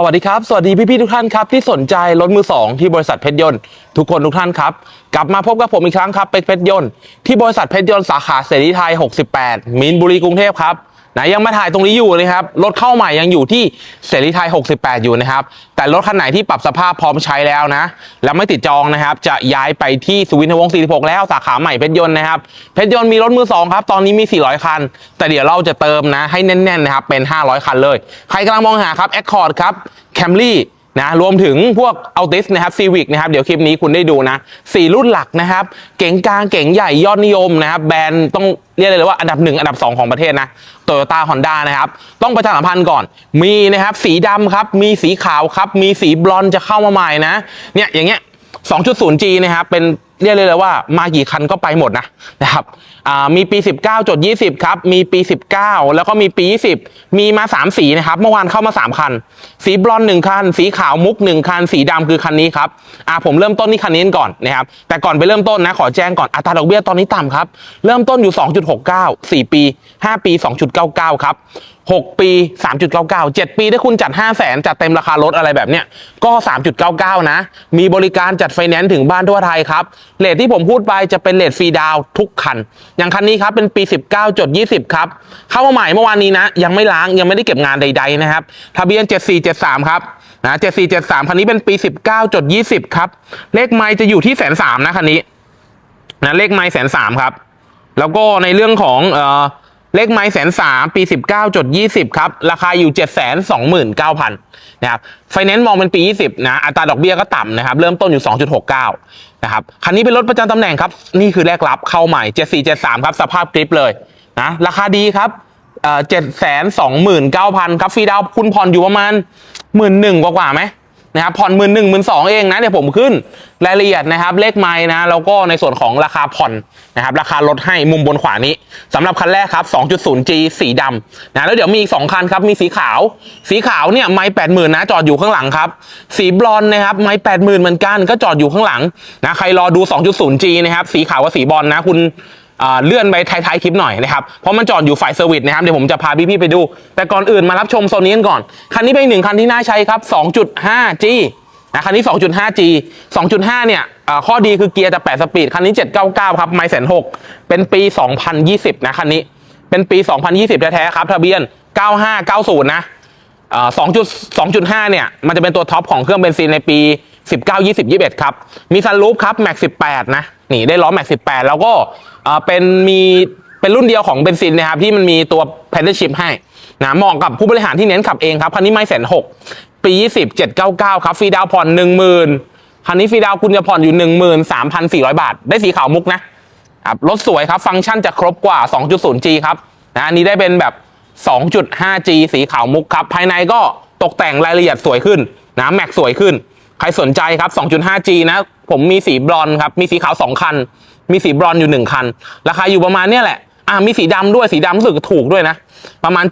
สวัสดีครับ สวัสดีพี่ๆทุกท่านครับที่สนใจรถมือสองที่บริษัทเพชรยนต์ทุกคนทุกท่านครับ กลับมาพบกับผมอีกครั้งครับเป็นเพชรยนต์ที่บริษัทเพชรยนต์สาขาเสรีไทย 68 มีนบุรีกรุงเทพครับ นะยังมาถ่ายตรงนี้อยู่นะครับ รถเข้าใหม่ยังอยู่ที่เสรีไทย 68 อยู่นะครับ แต่รถคันไหนที่ปรับสภาพพร้อมใช้แล้วนะ แล้วไม่ติดจองนะครับ จะย้ายไปที่สุวินทวงศ์46 แล้วสาขาใหม่เพชรยนต์นะครับ เพชรยนต์มีรถมือสองครับ ตอนนี้มี 400 คัน แต่เดี๋ยวเราจะเติมนะ ให้แน่นๆนะครับ เป็น 500 คันเลย ใครกำลังมองหาครับ Accord ครับ Camry นะรวมถึงพวกเอาติสนะครับซีวิกนะครับเดี๋ยวคลิปนี้คุณได้ดูนะสี่รุ่นหลักนะครับ เก๋งกลางเก๋งใหญ่ยอดนิยมนะครับ แบรนด์ต้องเรียกเลยว่าอันดับหนึ่งอันดับ 2 ของประเทศนะโตโยต้าฮอนด้านะครับ ต้องประชาสัมพันธ์ก่อน มีนะครับ สีดำครับ มีสีขาวครับ มีสีบลอนจะเข้ามาใหม่นะเนี่ยอย่างเงี้ย 2.0G นะครับเป็น เรียกเลยเลยว่ามากี่คันก็ไปหมดนะนะครับอ่ามีปี 19จด20 ครับ มีปี 19 แล้วก็มีปี 20 มีมา 3 สีนะครับ เมื่อวานเข้ามา 3 คัน สีบลอนด์หนึ่งคัน สีขาวมุก 1 คัน สีดำคือคันนี้ครับอ่าผมเริ่มต้นที่คันนี้ก่อนนะครับ แต่ก่อนไปเริ่มต้นนะ ขอแจ้งก่อน อัตราดอกเบี้ยตอนนี้ต่ำครับ เริ่มต้นอยู่ 2.69 4 ปี 5 ปี 2.99 ครับ 6 ปี 3.99 7 ปีถ้าคุณจัด 5 0 0แสนจัดเต็มราคารถอะไรแบบเนี้ยก็ 3.99 นะ มีบริการจัดไฟแนนซ์ถึงบ้านทั่วไทยครับเลทที่ผมพูดไปจะเป็นเลทฟรีดาวทุกคัน อย่างคันนี้ครับเป็นปี 19.20 ครับ เข้ามาใหม่เมื่อวานนี้นะ ยังไม่ล้างยังไม่ได้เก็บงานใด ๆ นะครับ ทะเบียน 7473 ครับนะ7473 คันนี้เป็นปี 19.20 ครับ เลขไมล์จะอยู่ที่แสนสามนะคันนี้นะเลขไมล์แสนสามครับ แล้วก็ในเรื่องของเอ่อ เลขไม้แสนสามปี 19.20 ครับ ราคาอยู่ 729,000นะครับไฟแนนซ์มองเป็นปี 20 นะ อัตราดอกเบี้ยก็ต่ำนะครับ เริ่มต้นอยู่ 2.69 นะครับ คันนี้เป็นรถประจำตำแหน่งครับ นี่คือแรกรับเข้าใหม่ 7473 ครับ สภาพกริปเลยนะราคาดีครับเอ่อ729,000ครับฟรีดาวคุณผ่อนอยู่ประมาณหมื่นหนึ่งกว่าๆไหม นะครับผ่อนหมื่นหนึ่งหมื่นสองเองนะเดี๋ยวผมขึ้นรายละเอียดนะครับ เลขไม้นะแล้วก็ในส่วนของราคาผ่อนนะครับราคาลดให้มุมบนขวานี้สำหรับคันแรกครับ 2.0G สีดำนะแล้วเดี๋ยวมีอีก2คันครับมีสีขาว สีขาวเนี่ยไม้แปดหมื่นนะจอดอยู่ข้างหลังครับ สีบลอนนะครับไม้แปดหมื่นเหมือนกันก็จอดอยู่ข้างหลังนะใครรอดู 2.0G นะครับสีขาวกับสีบอลนะคุณ เลื่อนไปท้ายๆคลิปหน่อยนะครับเพราะมันจอดอยู่ฝ่ายเซอร์วิสนะครับเดี๋ยวผมจะพาพี่ๆไปดู แต่ก่อนอื่นมารับชมโซนนี้กันก่อน คันนี้เป็นหนึ่งคันที่น่าใช้ครับ 2.5G นะคันนี้ 2.5G 2.5 เนี่ยอ่าข้อดีคือเกียร์จะ 8 สปีด คันนี้ 799 ครับ ไม่แสนหกเป็นปี 2020 นะคันนี้ เป็นปี 2020 แท้ๆครับ ทะเบียน 9590 นะอ่า2 2.5 เนี่ย มันจะเป็นตัวท็อปของเครื่องเบนซินในปี 19 20 21 ครับ มีซันรูฟครับ แม็ก 18 นะ นี่ได้ล้อแม็ก18แล้วก็เป็นมีเป็นรุ่นเดียวของเบนซินนะครับที่มันมีตัวแพนเดอร์ชิพให้นะเหมาะกับผู้บริหารที่เน้นขับเองครับคันนี้ไม่แสนหกปี20 799ครับฟรีดาวผ่อน10,000คันนี้ฟรีดาวคุณจะผ่อนอยู่13,400บาท ได้สีขาวมุกนะครับรถสวยครับฟังก์ชันจะครบกว่า 2.0G ครับนะอันนี้ได้เป็นแบบ 2.5G สีขาวมุกครับ ภายในก็ตกแต่งรายละเอียดสวยขึ้นนะแม็กสวยขึ้น ใครสนใจครับ 2.5G นะ ผมมีสีบรอนครับ มีสีขาว2คัน มีสีบรอนอยู่1คัน ราคาอยู่ประมาณเนี้ยแหละ อ่ามีสีดำด้วย สีดำรู้สึกถูกด้วยนะ ประมาณ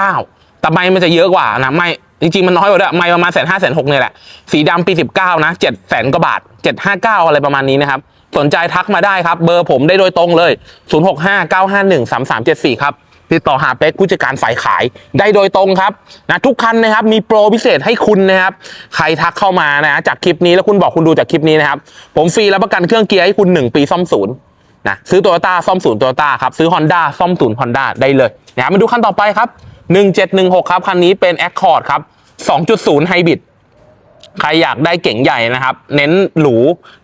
759แต่ไม่มันจะเยอะกว่านะไม่จริงๆ มันน้อยกว่าด้วยไม่ประมาณแสนห้าแสนหกเนี่ยแหละ สีดำปี19นะ7แสนกว่าบาท759อะไรประมาณนี้นะครับ สนใจทักมาได้ครับ เบอร์ผมได้โดยตรงเลย0659513374ครับ ติดต่อหาเป็กผู้จัดการฝ่ายขายได้โดยตรงครับนะทุกคันนะครับมีโปรพิเศษให้คุณนะครับใครทักเข้ามานะจากคลิปนี้แล้วคุณบอกคุณดูจากคลิปนี้นะครับผมฟรีรับประกันเครื่องเกียร์ให้คุณ 1 ปีซ่อมศูนย์นะซื้อโตโยต้าซ่อมศูนย์โตโยต้าครับซื้อ Honda ซ่อมศูนย์ Honda ได้เลยนะครับมาดูคันต่อไปครับ1716 ครับคันนี้เป็น Accord ครับ2.0 Hybrid ใครอยากได้เก๋งใหญ่นะครับ เน้นหรู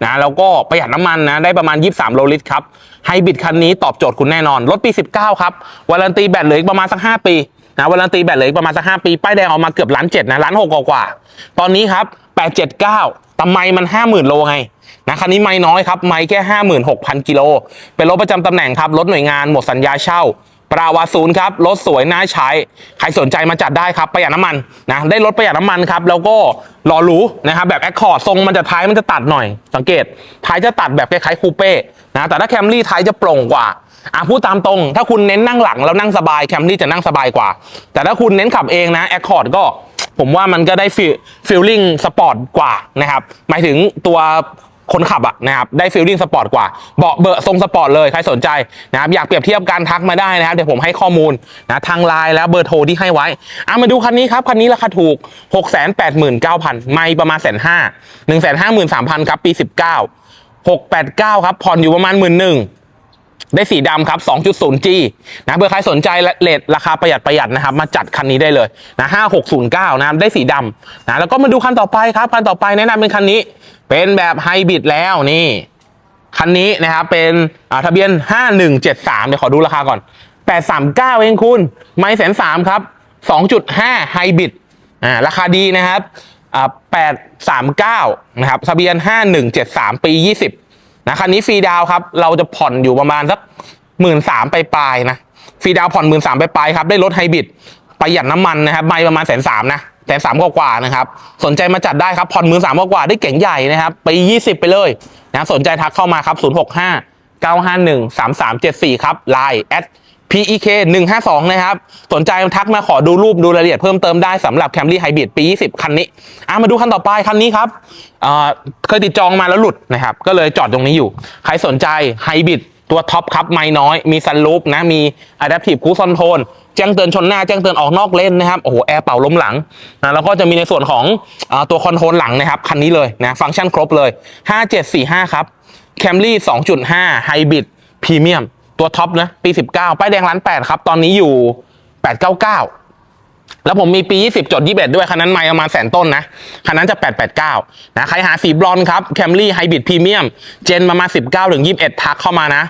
นะแล้วก็ประหยัดน้ำมันนะ ได้ประมาณ 23 โลลิตรครับไฮบริดคันนี้ตอบโจทย์คุณแน่นอน รถปี 19 ครับวารันตีแบตเหลืออีกประมาณสัก 5 ปีนะวารันตีแบตเหลืออีกประมาณสัก 5 ปี ป้ายแดงออกมาเกือบล้านเจ็ดนะล้านหกกว่า ตอนนี้ครับ 879ทำไมมัน 50,000 โลไงนะคันนี้ไม่น้อยครับ ไม่แค่ 56,000 กิโล เป็นรถประจำตำแหน่งครับ รถหน่วยงานหมดสัญญาเช่า ปราวาศูนย์ครับรถสวยน่าใช้ ใครสนใจมาจัดได้ครับประหยัดน้ำมันนะได้รถประหยัดน้ำมันครับแล้วก็หล่อหรูนะครับแบบแอคคอร์ดทรงมันจะท้ายมันจะตัดหน่อย สังเกตท้ายจะตัดแบบคล้ายๆคูเป้นะแต่ถ้าแคมรี่ท้ายจะโปร่งกว่าอะพูดตามตรง ถ้าคุณเน้นนั่งหลังแล้วนั่งสบายแคมรี่จะนั่งสบายกว่า แต่ถ้าคุณเน้นขับเองนะแอคคอร์ดก็ผมว่ามันก็ได้ฟีลฟีลลิ่งสปอร์ตกว่านะครับหมายถึงตัว คนขับอะนะครับได้ฟีลลิ่งสปอร์ตกว่าเบาะเบอะทรงสปอร์ตเลยใครสนใจนะครับอยากเปรียบเทียบการทักมาได้นะครับเดี๋ยวผมให้ข้อมูลนะทางไลน์และเบอร์โทรที่ให้ไว้อะมาดูคันนี้ครับคันนี้ราคาถูก 6 8 9 0 0 0ไม่ประมาณแสนห้าหนึ่งแสนห้าหมื่นสามพันครับปี 19 689ครับผ่อนอยู่ประมาณหมื่นหนึ่ง ได้สีดำครับ 2.0G นะเผื่อใครสนใจเลทราคาประหยัดประหยัดนะครับ มาจัดคันนี้ได้เลยนะ5609นะได้สีดำนะแล้วก็มาดูคันต่อไปครับ คันต่อไปแนะนำเป็นคันนี้ เป็นแบบไฮบริดแล้วนี่ คันนี้นะครับเป็นอ่าทะเบียน 5173 เดี๋ยวขอดูราคาก่อน 839 เองคุณ ไม่แสนสามครับ 2.5ไฮบริดอ่าราคาดีนะครับอ่า839 นะครับทะเบียน 5173 ปี 20 นะคันนี้ฟรีดาวครับ เราจะผ่อนอยู่ประมาณสักหมื่นสามไปปลายนะฟรีดาวผ่อนหมื่นสามไปปลายครับ ได้รถไฮบริดประหยัดน้ำมันนะครับไม่ประมาณแสนสามนะแสนสามกว่านะครับ สนใจมาจัดได้ครับผ่อนหมื่นสามกว่าได้เก่งใหญ่นะครับไปยี่สิบไปเลยนะสนใจทักเข้ามาครับศูนย์หกห้าเก้าห้าหนึ่งสามสามเจ็ดสี่ครับไลน์แอด PEK 152 นะครับ สนใจทักมาขอดูรูปดูรายละเอียดเพิ่มเติมได้สำหรับ Camry Hybrid ปี 20 คันนี้อะมาดูคันต่อไปคันนี้ครับเเคยติดจองมาแล้วหลุดนะครับ ก็เลยจอดตรงนี้อยู่ ใครสนใจ Hybrid ตัวท็อปครับไม่น้อย มีซันลูปนะ มี Adaptive Cruise Control แจ้งเตือนชนหน้า แจ้งเตือนออกนอกเลนนะครับ โอ้โห แอร์เป่าล้มหลังนะแล้วก็จะมีในส่วนของอตัวคอนโทรลหลังนะครับ คันนี้เลยนะ ฟังก์ชันครบเลย 5745 ครับ Camry 2.5 Hybrid Premium ตัวท็อปนะปี 19 ป้ายแดงล้าน8ครับ ตอนนี้อยู่ 899 แล้วผมมีปี 20 จด 21 ด้วย คันนั้นไม่ประมาณแสนต้นนะ คันนั้นจะ 889 นะ ใครหาสีบลอนครับ Camry Hybrid Premium เจนประมาณ 19 ถึง 21 ทักเข้ามานะ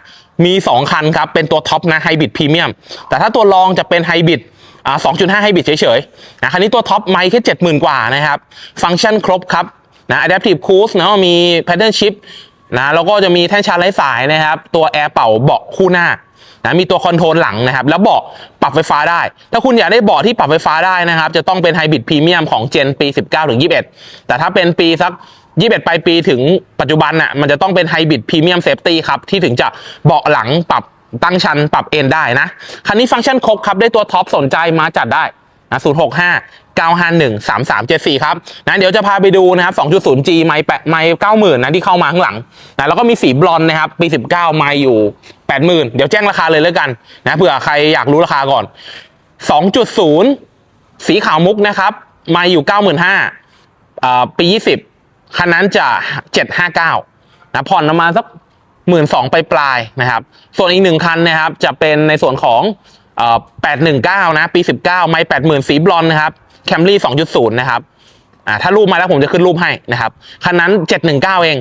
มี 2 คันครับ เป็นตัวท็อปนะ Hybrid Premium แต่ถ้าตัวรองจะเป็น Hybrid อ่า2.5 Hybrid เฉยๆนะคันนี้ตัวท็อปไม่แค่ 70,000 กว่านะครับ ฟังก์ชันครบครับนะ Adaptive Cruise นะมี Pattern Shift นะแล้วก็จะมีแท่นชาร์จไร้สายนะครับ ตัวแอร์เป่าเบาะคู่หน้านะมีตัวคอนโทรลหลังนะครับ แล้วเบาะปรับไฟฟ้าได้ ถ้าคุณอยากได้เบาะที่ปรับไฟฟ้าได้นะครับ จะต้องเป็นไฮบริดพรีเมียมของเจนปี 19ถึง21 แต่ถ้าเป็นปีสัก 21ปลายปีถึงปัจจุบันน่ะมันจะต้องเป็นไฮบริดพรีเมียมเซฟตี้ครับ ที่ถึงจะเบาะหลังปรับตั้งชันปรับเอนได้นะ คันนี้ฟังก์ชันครบครับได้ตัวท็อปสนใจมาจัดได้ นะ065 951 3374ครับนะเดี๋ยวจะพาไปดูนะครับ 2.0G ไมค์แปะไมค์90,000นะที่เข้ามาข้างหลังนะแล้วก็มีสีบลอนด์นะครับปี19ไมค์อยู่80,000เดี๋ยวแจ้งราคาเลยแล้วกันนะเผื่อใครอยากรู้ราคาก่อน2.0สีขาวมุกนะครับไมค์อยู่95,000อ่าปี20คันนั้นจะ759นะผ่อนประมาณสักหมื่นสองไปปลายนะครับ ส่วนอีกหนึ่งคันนะครับจะเป็นในส่วนของ เอ่อ819นะ ปี19ไม่80,000สีบลอนนะครับ Camry 2.0นะครับอ่าถ้ารูปมาแล้วผมจะขึ้นรูปให้นะครับคันนั้น719เอง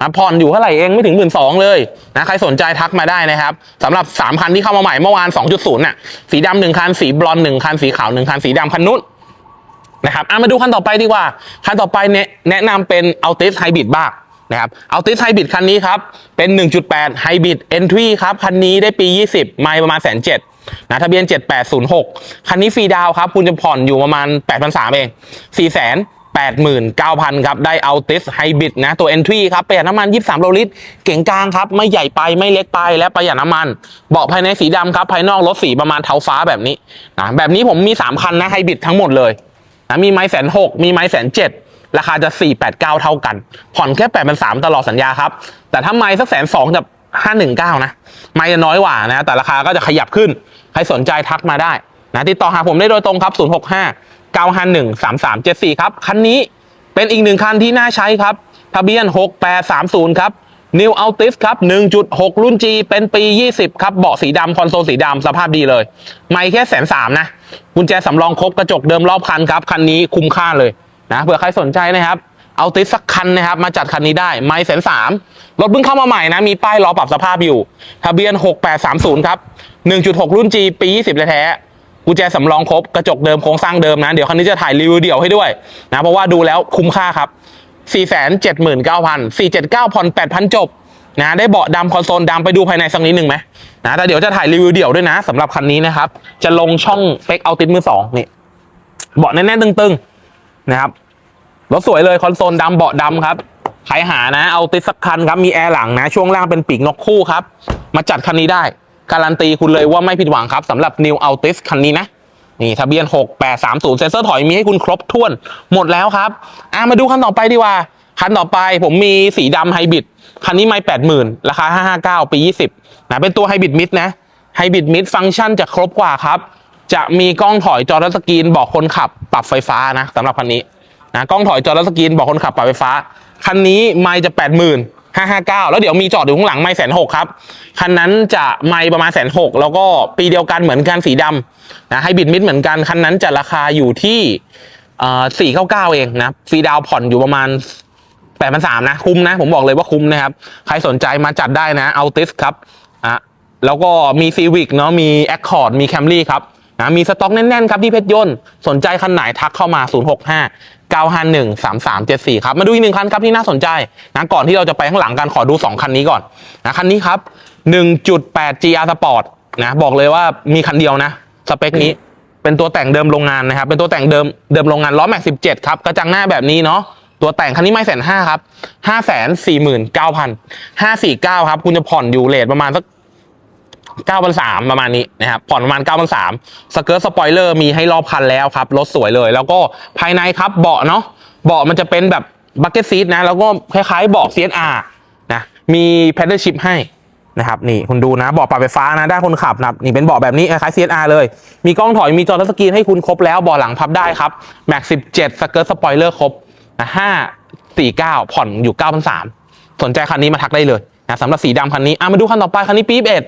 นะผ่อนอยู่เท่าไหร่เองไม่ถึง1 2ื่นเลยนะใครสนใจทักมาได้นะครับสำหรับ 3 คันที่เข้ามาใหม่เมื่อวาน 2.0น่ะสีดำหนึ่งคันสีบลอนหนึ่งคันสีขาวหนึ่งคันสีดำคันนู้นนะครับอะมาดูคันต่อไปดีกว่า คันต่อไปเนี่ยแนะนำเป็น Altis Hybrid บ้างนะครับ Altis Hybrid คันนี้ครับ เป็น 1.8 Hybrid Entry ครับ คันนี้ได้ปี 20 ไม่ประมาณแสนเจ็ด นะทะเบียน 7806 คันนี้ฟรีดาวครับ คุณจะผ่อนอยู่ประมาณ 8,300 เอง 4 8 9 0 0 0 ครับ ได้ Altis Hybrid นะ ตัว Entry ครับ ประหยัดน้ำมัน 23โลลิตร เก่งกลางครับ ไม่ใหญ่ไปไม่เล็กไปและประหยัดน้ำมัน เบาะภายในสีดำครับ ภายนอกรถสีประมาณเทาฟ้าแบบนี้นะแบบนี้ผมมี 3 คันนะ Hybrid ทั้งหมดเลยนะมีไม้แสนหกมีไม้แสนเจ็ดราคาจะ 4 8 9 เท่ากัน ผ่อนแค่8 3 0 0ตลอดสัญญาครับ แต่ถ้าไม้สักแสนสองจะ 519 นะ ไม้จะน้อยกว่านะ แต่ราคาก็จะขยับขึ้น ใครสนใจทักมาได้นะติดต่อหาผมได้โดยตรงครับ 065 951 3374 ครับ คันนี้เป็นอีกหนึ่งคันที่น่าใช้ครับ ทะเบียน 6830 ครับ New Altis ครับ 1.6 รุ่น G เป็นปี 20 ครับ เบาะสีดำคอนโซลสีดำสภาพดีเลย ไม่แค่แสนสามนะ กุญแจสำรองครบกระจกเดิมรอบคันครับ คันนี้คุ้มค่าเลยนะ เผื่อใครสนใจนะครับ เอาติสสักคันนะครับ มาจัดคันนี้ได้ไม่แสนสามรถเพิ่งเข้ามาใหม่นะ มีป้ายรอปรับสภาพอยู่ ทะเบียน 6830 ครับ 1.6 รุ่น G ปี 20แท้กุญแจสำรองครบ กระจกเดิมโครงสร้างเดิมนะ เดี๋ยวคันนี้จะถ่ายรีวิวเดี่ยวให้ด้วยนะเพราะว่าดูแล้วคุ้มค่าครับ 479,000 479ผ่อน8,000 จบนะได้เบาะดำคอนโซลดำไปดูภายในสักนิดหนึ่งไหมนะแต่เดี๋ยวจะถ่ายรีวิวเดี่ยวด้วยนะสำหรับคันนี้นะครับ จะลงช่องเป๊กเอาติดมือสองนี่เบาะแน่นๆตึงๆนะครับ รถสวยเลยคอนโซลดำเบาะดำครับใครหานะ เอาติดสักคันครับ มีแอร์หลังนะ ช่วงล่างเป็นปีกนกคู่ครับ มาจัดคันนี้ได้ การันตีคุณเลยว่าไม่ผิดหวังครับสำหรับ New Altis คันนี้นะ นี่ทะเบียน 6830 เซนเซอร์ถอยมีให้คุณครบถ้วนหมดแล้วครับอะมาดูคันต่อไปดีกว่า คันต่อไปผมมีสีดำไฮบริดคันนี้ไม่แปดหมื่นราคาห้าห้าเก้าปียี่สิบนะ เป็นตัวไฮบริดมิดนะไฮบริดมิดฟังก์ชันจะครบกว่าครับ จะมีกล้องถอยจอทัสกรีนบอกคนขับปรับไฟฟ้านะสำหรับคันนี้ นะกล้องถอยจอทัชสกรีนบอกคนขับปรับไฟฟ้า คันนี้ไม่จะแปดหมื่นห้าห้าเก้าแล้วเดี๋ยวมีจอดอยู่ข้างหลังไม่แสนหกครับ คันนั้นจะไม่ประมาณแสนหกแล้วก็ปีเดียวกันเหมือนกันสีดำนะไฮบริดมิดเหมือนกัน คันนั้นจะราคาอยู่ที่สี่เก้าเก้าเองนะฟรีดาวผ่อนอยู่ประมาณแปดพันสามนะ คุ้มนะ ผมบอกเลยว่าคุ้มนะครับ ใครสนใจมาจัดได้นะเอาติสครับอะแล้วก็มีซีวิกเนาะมีแอคคอร์ดมีแคมรี่ครับ นะมีสต็อกแน่นๆครับที่เพชรยนต์สนใจคันไหนทักเข้ามา 0 6 5 9 5 1 3 3 7 4 ครับ มาดูอีกหนึ่งคันครับที่น่าสนใจนะก่อนที่เราจะไปข้างหลังกันขอดู 2 คันนี้ก่อนนะคันนี้ครับ 1.8 GR Sport นะบอกเลยว่ามีคันเดียวนะ สเปคนี้เป็นตัวแต่งเดิมโรงงานนะครับ เป็นตัวแต่งเดิมเดิมโรงงานล้อแม็กสิบเจ็ดครับ กระจังหน้าแบบนี้เนาะตัวแต่งคันนี้ไม่แสนห้าครับห้าแสนสี่หมื่นเก้าพันห้าสี่เก้าครับ คุณจะผ่อนอยู่เลทประมาณสัก เก้าพันสามประมาณนี้นะครับผ่อนประมาณเก้าพันสามสเกิร์ตสปอยเลอร์มีให้รอบคันแล้วครับ รถสวยเลย แล้วก็ภายในครับเบาะเนาะเบาะมันจะเป็นแบบบักเก็ตซีทนะ แล้วก็คล้ายๆเบาะ CSR นะมีแพดเดิลชิพให้นะครับนี่คุณดูนะเบาะปรับไฟฟ้านะด้านคนขับนับนี่เป็นเบาะแบบนี้คล้าย CSR เลย มีกล้องถอยมีจอทัชสกรีนให้คุณครบแล้วเบาะหลังพับได้ครับแม็ก17สเกิร์ตสปอยเลอร์ครบนะ549ผ่อนอยู่9,300สนใจคันนี้มาทักได้เลยนะสำหรับสีดำคันนี้อะมาดูคันต่อไปคันนี้ปี๊บเอ็ด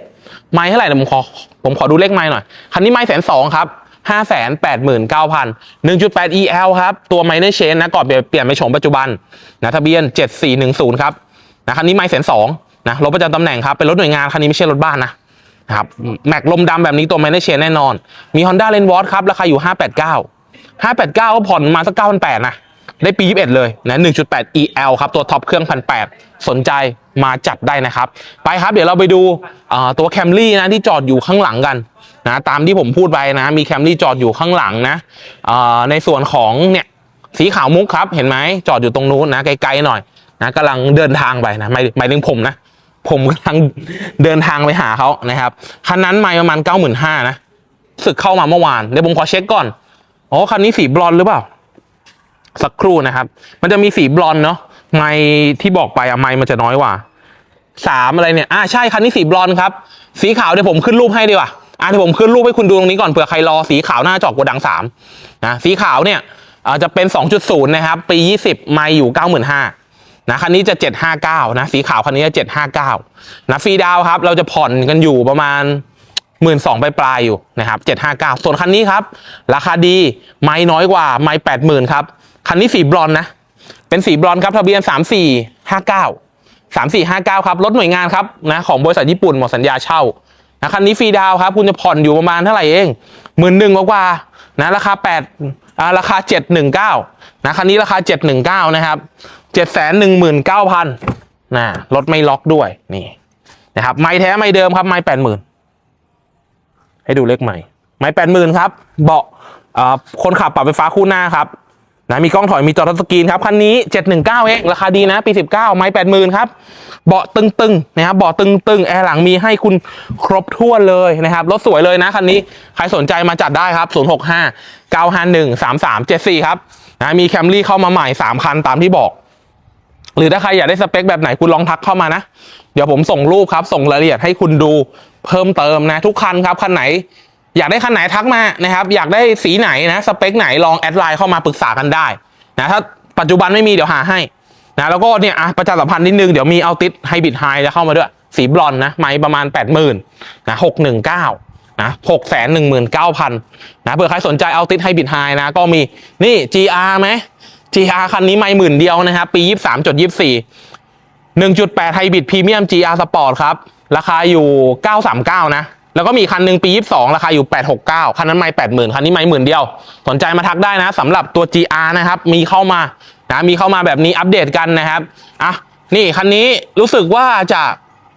ไม้เท่าไหร่เดี๋ยวผมขอผมขอดูเลขไม้หน่อยคันนี้ไม้แสนสองครับห้าแสนแปดหมื่นเก้าพันหนึ่งจุดแปด EL ครับ ตัวไมเนอร์เชนนะก่อนเปลี่ยนไปโฉมปัจจุบันนะทะเบียนเจ็ดสี่หนึ่งศูนย์ครับนะคันนี้ไม้แสนสองนะรถประจำตำแหน่งครับ เป็นรถหน่วยงานคันนี้ไม่ใช่รถบ้านนะนะครับแม็กลมดำแบบนี้ตัวไมเนอร์เชนแน่นอน มี Honda l e n w a t ครับ ราคาอยู่ 589 589ก็ผ่อนมาสัก9,800นะ ได้ปี 21 เลยนะ 1.8 EL ครับ ตัวท็อปเครื่อง 1,800 สนใจมาจัดได้นะครับ ไปครับเดี๋ยวเราไปดูตัวแคมรี่นะที่จอดอยู่ข้างหลังกันนะตามที่ผมพูดไปนะ มีแคมรี่จอดอยู่ข้างหลังนะในส่วนของเนี่ยสีขาวมุกครับ เห็นไหมจอดอยู่ตรงนู้นนะไกลๆหน่อยนะกำลังเดินทางไปนะไม่หมายถึงผมนะ ผมกำลังเดินทางไปหาเขานะครับคันนั้นไม่ประมาณเก้าหมื่นห้านะสึกเข้ามาเมื่อวานเดี๋ยวผมขอเช็คก่อนอ๋อคันนี้สีบลอนหรือเปล่า สักครู่นะครับ มันจะมีสีบลอนเนาะไม่ที่บอกไปอะไม่มันจะน้อยกว่าสามอะไรเนี่ยอ่าใช่คันนี้สีบลอนครับ สีขาวเดี๋ยวผมขึ้นรูปให้ดีกว่าอ่าเดี๋ยวผมขึ้นรูปให้คุณดูตรงนี้ก่อนเผื่อใครรอสีขาวหน้าจอกกดังสามนะสีขาวเนี่ยอ่าจะเป็น 2.0 นะครับ ปี 20 ไม่อยู่ 95,000นะคันนี้จะ 759 นะ สีขาวคันนี้จะ 759 นะฟรีดาวครับ เราจะผ่อนกันอยู่ประมาณหมื่นสองปลายๆอยู่นะครับเจ็ดห้าเก้าส่วนคันนี้ครับ ราคาดี ไม่น้อยกว่า ไม่แปดหมื่นครับ คันนี้สีบรอนนะ เป็นสีบรอนครับทะเบียนสามสี่ห้าเก้าสามสี่ห้าเก้าครับ รถหน่วยงานครับนะของบริษัทญี่ปุ่นหมดสัญญาเช่านะคันนี้ฟรีดาวครับ คุณจะผ่อนอยู่ประมาณเท่าไหร่เองหมื่นหนึ่งกว่านะราคาแปดอ่าราคาเจ็ดหนึ่งเก้านะคันนี้ราคาเจ็ดหนึ่งเก้านะครับเจ็ดแสนหนึ่งหมื่นเก้าพันนะรถไม่ล็อกด้วยนี่นะครับ ไม่แท้ไม่เดิมครับไม่แปดหมื่นให้ดูเลขใหม่ ไม้แปดหมื่นครับ เบาะอ่อคนขับปรับไฟฟ้าคู่หน้าครับ นะมีกล้องถอยมีจอทัชสกรีนครับคันนี้ 719เองราคาดีนะปี 19 ไม้ 80,000ครับเบาะตึงๆนะครับเบาะตึงๆแอร์หลังมีให้คุณครบถ้วนเลยนะครับรถสวยเลยนะคันนี้ใครสนใจมาจัดได้ครับ 065 951 3374 ครับนะมีแคมรี่เข้ามาใหม่ 3 คันตามที่บอก หรือถ้าใครอยากได้สเปคแบบไหนคุณลองทักเข้ามานะ เดี๋ยวผมส่งรูปครับ ส่งรายละเอียดให้คุณดูเพิ่มเติมนะ ทุกคันครับคันไหน อยากได้คันไหนทักมานะครับ อยากได้สีไหนนะสเปคไหนลองแอดไลน์เข้ามาปรึกษากันได้นะถ้าปัจจุบันไม่มีเดี๋ยวหาให้นะแล้วก็เนี่ยอะประชาสัมพันธ์นิดนึงเดี๋ยวมีเอาติดไฮบริดไฮจะเข้ามาด้วย สีบลอนนะไม้ประมาณ 8 0 0 0 0นะ619นะ6แสนหนึ่งหมื่นเก้าพันนะเผื่อใครสนใจเอาติดไฮบริดไฮนะก็มีนี่ GR ไหม GR คันนี้ไม่หมื่นเดียวนะครับปี 23.24 1.8ไฮบริดพรีเมียม GR Sport ครับราคาอยู่ 939 นะ แล้วก็มีคันหนึ่งปี 22 ราคาอยู่ 869 คันนั้นไม่ 80,000 คันนี้ไม่หมื่นเดียว สนใจมาทักได้นะสำหรับตัว GR นะครับ มีเข้ามานะมีเข้ามาแบบนี้อัปเดตกันนะครับอะนี่คันนี้รู้สึกว่าจะ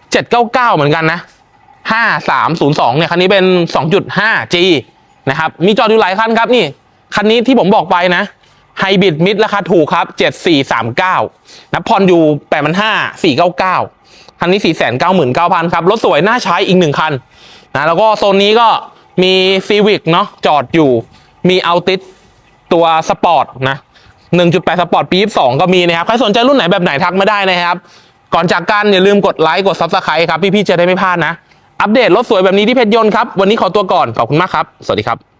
799 เหมือนกันนะ 5302 เนี่ยคันนี้เป็น 2.5G นะครับ มีจอดอยู่หลายคันครับนี่ คันนี้ที่ผมบอกไปนะไฮบริดมิดราคาถูกครับ 7439นะผ่อนอยู่8,500 499 คันนี้ 499,000 ครับ รถสวยน่าใช้อีกหนึ่งคันนะแล้วก็โซนนี้ก็มีซีวิกเนาะจอดอยู่มีเอาติสตัวสปอร์ตนะ1.8 สปอร์ตปี 22 ก็มีนะครับ ใครสนใจรุ่นไหนแบบไหนทักมาได้นะครับ ก่อนจากกันอย่าลืมกดไลค์กด Subscribe ครับ พี่ๆจะได้ไม่พลาดนะ อัปเดตรถสวยแบบนี้ที่เพชรยนต์ครับ วันนี้ขอตัวก่อน ขอบคุณมากครับ สวัสดีครับ